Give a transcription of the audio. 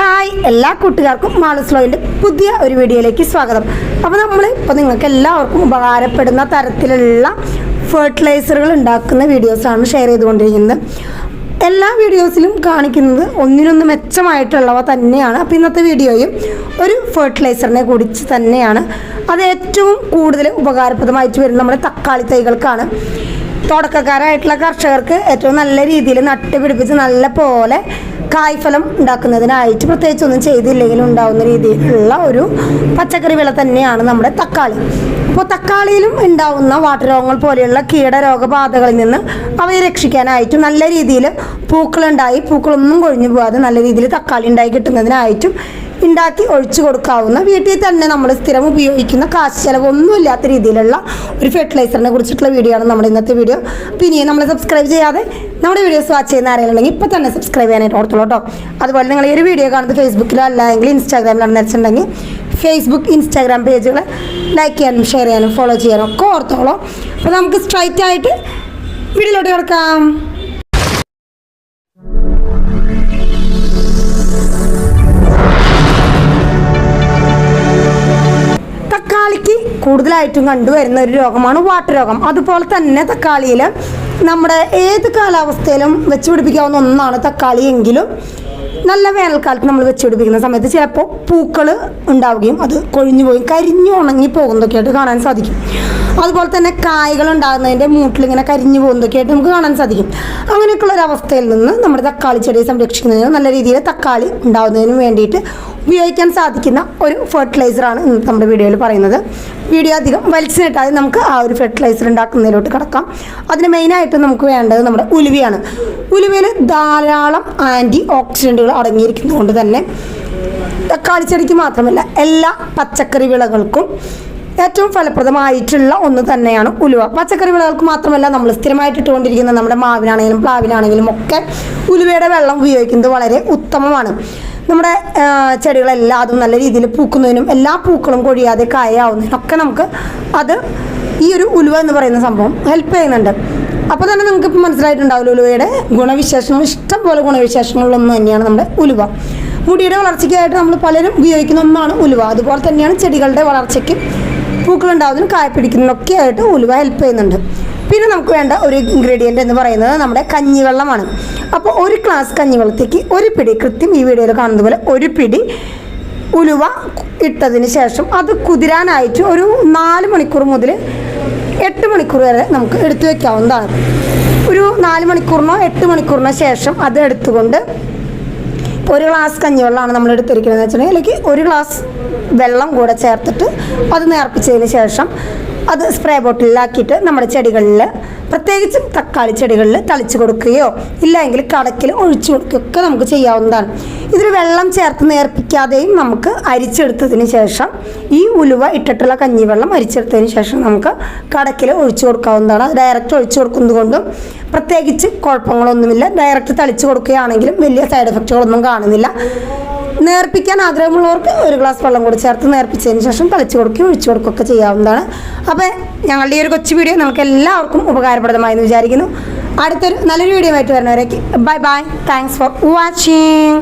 Hi എല്ലാ കൂട്ടുകാർക്കും മാളസ്ലോയിന്റെ പുതിയ ഒരു വീഡിയോയിലേക്ക് സ്വാഗതം. അപ്പോൾ നമ്മൾ ഇപ്പോൾ നിങ്ങൾക്ക് എല്ലാവർക്കും ഉപകാരപ്പെടുന്ന തരത്തിലുള്ള ഫെർട്ടിലൈസറുകൾ ഉണ്ടാക്കുന്ന വീഡിയോസാണ് ഷെയർ ചെയ്തുകൊണ്ടിരിക്കുന്നത്. എല്ലാ വീഡിയോസിലും കാണിക്കുന്നത് ഒന്നിനൊന്ന് മെച്ചമായിട്ടുള്ളവ തന്നെയാണ്. അപ്പോൾ ഇന്നത്തെ വീഡിയോയും ഒരു ഫെർട്ടിലൈസറിനെ കുറിച്ച് തന്നെയാണ്. അത് ഏറ്റവും കൂടുതൽ ഉപകാരപ്രദമായിട്ട് വരുന്നത് നമ്മുടെ തക്കാളി തൈകൾക്കാണ്. തുടക്കക്കാരായിട്ടുള്ള കർഷകർക്ക് ഏറ്റവും നല്ല രീതിയിൽ നട്ട് പിടിപ്പിച്ച് നല്ല പോലെ കായ്ഫലം ഉണ്ടാക്കുന്നതിനായിട്ട് പ്രത്യേകിച്ച് ഒന്നും ചെയ്തില്ലെങ്കിലും ഉണ്ടാകുന്ന രീതിയിലുള്ള ഒരു പച്ചക്കറി വിള തന്നെയാണ് നമ്മുടെ തക്കാളി. അപ്പോൾ തക്കാളിയിലും ഉണ്ടാവുന്ന വാട്ടരോഗങ്ങൾ പോലെയുള്ള കീടരോഗബാധകളിൽ നിന്ന് അവയെ രക്ഷിക്കാനായിട്ടും നല്ല രീതിയിൽ പൂക്കളുണ്ടായി. പൂക്കളൊന്നും കൊഴിഞ്ഞു പോകാതെ നല്ല രീതിയിൽ തക്കാളി ഉണ്ടായി കിട്ടുന്നതിനായിട്ടും ഉണ്ടാക്കി ഒഴിച്ചു കൊടുക്കാവുന്ന വീട്ടിൽ തന്നെ നമ്മൾ സ്ഥിരം ഉപയോഗിക്കുന്ന കാശ് ചിലവൊന്നും ഇല്ലാത്ത രീതിയിലുള്ള ഒരു ഫെർട്ടിലൈസറിനെ കുറിച്ചിട്ടുള്ള വീഡിയോ ആണ് നമ്മുടെ ഇന്നത്തെ വീഡിയോ പിന്നെ നമ്മൾ സബ്സ്ക്രൈബ് ചെയ്യാതെ നമ്മുടെ വീഡിയോസ് വാച്ച് ചെയ്യുന്ന ആരെങ്കിലും ഇപ്പോൾ തന്നെ സബ്സ്ക്രൈബ് ചെയ്യാനായിട്ട് ഓർത്തുള്ളൂ കേട്ടോ. അതുപോലെ നിങ്ങൾ ഈ ഒരു വീഡിയോ കാണുന്നത് ഫേസ്ബുക്കിലോ അല്ലെങ്കിൽ ഇൻസ്റ്റാഗ്രാമിലാണ് വെച്ചിട്ടുണ്ടെങ്കിൽ ഫേസ്ബുക്ക് ഇൻസ്റ്റാഗ്രാം പേജുകൾ ലൈക്ക് ചെയ്യാനും ഷെയർ ചെയ്യാനും ഫോളോ ചെയ്യാനും ഒക്കെ ഓർത്തോളൂ. അപ്പോൾ നമുക്ക് സ്ട്രൈറ്റ് ആയിട്ട് വീഡിയോയിലോട്ട് കിടക്കാം. കൂടുതലായിട്ടും കണ്ടുവരുന്ന ഒരു രോഗമാണ് വാട്ടരോഗം. അതുപോലെ തന്നെ തക്കാളിയിൽ നമ്മുടെ ഏത് കാലാവസ്ഥയിലും വെച്ച് പിടിപ്പിക്കാവുന്ന ഒന്നാണ് തക്കാളി എങ്കിലും നല്ല വേനൽക്കാലത്ത് നമ്മൾ വെച്ച് പിടിപ്പിക്കുന്ന സമയത്ത് ചിലപ്പോൾ പൂക്കൾ ഉണ്ടാവുകയും അത് കൊഴിഞ്ഞു പോയി കരിഞ്ഞു ഉണങ്ങി പോകുന്നതൊക്കെ ആയിട്ട് കാണാൻ സാധിക്കും. അതുപോലെ തന്നെ കായകൾ ഉണ്ടാകുന്നതിന്റെ മൂട്ടിൽ ഇങ്ങനെ കരിഞ്ഞു പോകുന്നതൊക്കെ ആയിട്ട് നമുക്ക് കാണാൻ സാധിക്കും. അങ്ങനെയൊക്കെയുള്ള ഒരു അവസ്ഥയിൽ നിന്ന് നമ്മുടെ തക്കാളി ചെടിയെ സംരക്ഷിക്കുന്നതിന് നല്ല രീതിയിൽ തക്കാളി ഉണ്ടാകുന്നതിനും വേണ്ടിയിട്ട് ഉപയോഗിക്കാൻ സാധിക്കുന്ന ഒരു ഫെർട്ടിലൈസറാണ് ഇന്ന് നമ്മുടെ വീഡിയോയിൽ പറയുന്നത്. വീഡിയോ അധികം വലിച്ചിട്ടാതെ നമുക്ക് ആ ഒരു ഫെർട്ടിലൈസർ ഉണ്ടാക്കുന്നതിലോട്ട് കിടക്കാം. അതിന് മെയിനായിട്ട് നമുക്ക് വേണ്ടത് നമ്മുടെ ഉലുവയാണ്. ഉലുവയിൽ ധാരാളം ആന്റി ഓക്സിഡന്റുകൾ അടങ്ങിയിരിക്കുന്നതുകൊണ്ട് തന്നെ തക്കാളി ചെടിക്ക് മാത്രമല്ല എല്ലാ പച്ചക്കറി വിളകൾക്കും ഏറ്റവും ഫലപ്രദമായിട്ടുള്ള ഒന്ന് തന്നെയാണ് ഉലുവ. പച്ചക്കറി വിളകൾക്ക് മാത്രമല്ല നമ്മൾ സ്ഥിരമായിട്ട് ഇട്ടുകൊണ്ടിരിക്കുന്ന നമ്മുടെ മാവിനാണെങ്കിലും പ്ലാവിനാണെങ്കിലും ഒക്കെ ഉലുവയുടെ വെള്ളം ഉപയോഗിക്കുന്നത് വളരെ ഉത്തമമാണ്. നമ്മുടെ ചെടികളെല്ലാം അതും നല്ല രീതിയിൽ പൂക്കുന്നതിനും എല്ലാ പൂക്കളും കൊഴിയാതെ കായാവുന്നതിനൊക്കെ നമുക്ക് അത് ഈ ഒരു ഉലുവ എന്ന് പറയുന്ന സംഭവം ഹെൽപ്പ് ചെയ്യുന്നുണ്ട്. അപ്പോൾ തന്നെ നിങ്ങൾക്ക് ഇപ്പം മനസ്സിലായിട്ടുണ്ടാവില്ല ഉലുവയുടെ ഗുണവിശേഷങ്ങൾ? ഇഷ്ടംപോലെ ഗുണവിശേഷങ്ങളിലൊന്നും തന്നെയാണ് നമ്മുടെ ഉലുവ. മുടിയുടെ വളർച്ചയ്ക്കായിട്ട് നമ്മൾ പലരും ഉപയോഗിക്കുന്ന ഒന്നാണ് ഉലുവ. അതുപോലെ തന്നെയാണ് ചെടികളുടെ വളർച്ചയ്ക്കും പൂക്കളുണ്ടാവുന്നതിനും കായ പിടിക്കുന്നതിനൊക്കെ ആയിട്ട് ഉലുവ ഹെൽപ്പ് ചെയ്യുന്നുണ്ട്. പിന്നെ നമുക്ക് വേണ്ട ഒരു ഇൻഗ്രീഡിയന്റ് എന്ന് പറയുന്നത് നമ്മുടെ കഞ്ഞിവെള്ളമാണ്. അപ്പോൾ ഒരു ഗ്ലാസ് കഞ്ഞിവെള്ളത്തേക്ക് ഒരു പിടി കൃത്യം ഈ വീഡിയോയിൽ കാണുന്ന പോലെ ഒരു പിടി ഉലുവ ഇട്ടതിന് ശേഷം അത് കുതിരാനായിട്ട് ഒരു നാല് മണിക്കൂർ മുതൽ എട്ട് മണിക്കൂർ വരെ നമുക്ക് എടുത്തു വയ്ക്കാവുന്നതാണ് ഒരു നാല് മണിക്കൂറിനോ എട്ട് മണിക്കൂറിനോ ശേഷം അത് എടുത്തുകൊണ്ട് ഒരു ഗ്ലാസ് കഞ്ഞിവെള്ളമാണ് നമ്മൾ എടുത്തിരിക്കുന്നത് വെച്ചിട്ടുണ്ടെങ്കിൽ അതിലേക്ക് ഒരു ഗ്ലാസ് വെള്ളം കൂടെ ചേർത്തിട്ട് അത് നേർപ്പിച്ചതിന് ശേഷം അത് സ്പ്രേ ബോട്ടിലാക്കിയിട്ട് നമ്മുടെ ചെടികളിൽ പ്രത്യേകിച്ചും തക്കാളി ചെടികളിൽ തളിച്ചു കൊടുക്കുകയോ ഇല്ലെങ്കിൽ കടക്കിൽ ഒഴിച്ചു കൊടുക്കുകയൊക്കെ നമുക്ക് ചെയ്യാവുന്നതാണ്. ഇതിൽ വെള്ളം ചേർത്ത് നേർപ്പിക്കാതെയും നമുക്ക് അരിച്ചെടുത്തതിന് ശേഷം ഈ ഉലുവ ഇട്ടിട്ടുള്ള കഞ്ഞിവെള്ളം അരിച്ചെടുത്തതിന് ശേഷം നമുക്ക് കടക്കിൽ ഒഴിച്ചു കൊടുക്കാവുന്നതാണ്. ഡയറക്റ്റ് ഒഴിച്ചു കൊടുക്കുന്നത് കൊണ്ടും പ്രത്യേകിച്ച് കുഴപ്പങ്ങളൊന്നുമില്ല. ഡയറക്റ്റ് തളിച്ചു കൊടുക്കുകയാണെങ്കിലും വലിയ സൈഡ് എഫക്റ്റുകളൊന്നും കാണുന്നില്ല. നേർപ്പിക്കാൻ ആഗ്രഹമുള്ളവർക്ക് ഒരു ഗ്ലാസ് വെള്ളം കൂടി ചേർത്ത് നേർപ്പിച്ചതിന് ശേഷം തളിച്ചു കൊടുക്കുകയും ഒഴിച്ചു കൊടുക്കുകയൊക്കെ ചെയ്യാവുന്നതാണ്. അപ്പോൾ ഞങ്ങളുടെ ഈ ഒരു കൊച്ചു വീഡിയോ നമുക്ക് എല്ലാവർക്കും ഉപകാരപ്രദമായെന്ന് വിചാരിക്കുന്നു. അടുത്തൊരു നല്ലൊരു വീഡിയോ ആയിട്ട് വരുന്നവരേക്ക്. Bye bye thanks for watching